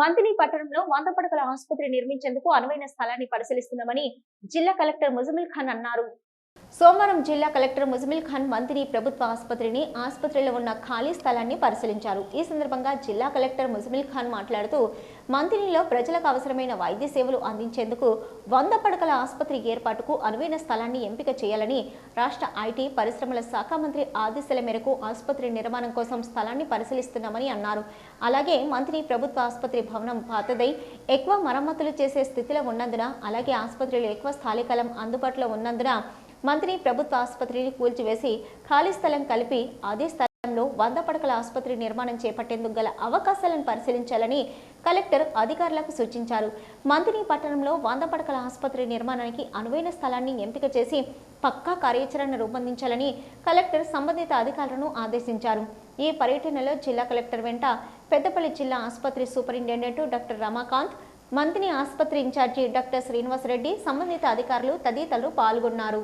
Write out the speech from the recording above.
మంతిని పట్టణంలో వంద పడకల ఆసుపత్రి నిర్మించేందుకు అనువైన స్థలాన్ని పరిశీలిస్తున్నామని జిల్లా కలెక్టర్ ముజమిల్ ఖాన్ అన్నారు. సోమవారం జిల్లా కలెక్టర్ ముజమిల్ ఖాన్ మంత్రి ప్రభుత్వ ఆసుపత్రిని ఆసుపత్రిలో ఉన్న ఖాళీ స్థలాన్ని పరిశీలించారు. ఈ సందర్భంగా జిల్లా కలెక్టర్ ముజమిల్ ఖాన్ మాట్లాడుతూ మంత్రిలో ప్రజలకు అవసరమైన వైద్య సేవలు అందించేందుకు వంద పడకల ఆసుపత్రి ఏర్పాటుకు అనువైన స్థలాన్ని ఎంపిక చేయాలని రాష్ట్ర ఐటీ పరిశ్రమల శాఖ మంత్రి ఆదేశాల మేరకు ఆసుపత్రి నిర్మాణం కోసం స్థలాన్ని పరిశీలిస్తున్నామని అన్నారు. అలాగే మంత్రి ప్రభుత్వ ఆసుపత్రి భవనం పాతదై ఎక్కువ మరమ్మతులు చేసే స్థితిలో ఉన్నందున అలాగే ఆసుపత్రిలో ఎక్కువ స్థానికలం అందుబాటులో ఉన్నందున మంత్రి ప్రభుత్వ ఆసుపత్రిని కూల్చివేసి ఖాళీ స్థలం కలిపి అదే స్థలంలో వంద పడకల ఆసుపత్రి నిర్మాణం చేపట్టేందుకు గల అవకాశాలను పరిశీలించాలని కలెక్టర్ అధికారులకు సూచించారు. మంత్రి పట్టణంలో వంద పడకల ఆసుపత్రి నిర్మాణానికి అనువైన స్థలాన్ని ఎంపిక చేసి పక్కా కార్యాచరణ రూపొందించాలని కలెక్టర్ సంబంధిత అధికారులను ఆదేశించారు. ఈ పర్యటనలో జిల్లా కలెక్టర్ వెంట పెద్దపల్లి జిల్లా ఆసుపత్రి సూపరింటెండెంట్ డాక్టర్ రమాకాంత్ మంత్రి ఆసుపత్రి ఇన్ఛార్జి డాక్టర్ శ్రీనివాసరెడ్డి సంబంధిత అధికారులు తదితరులు పాల్గొన్నారు.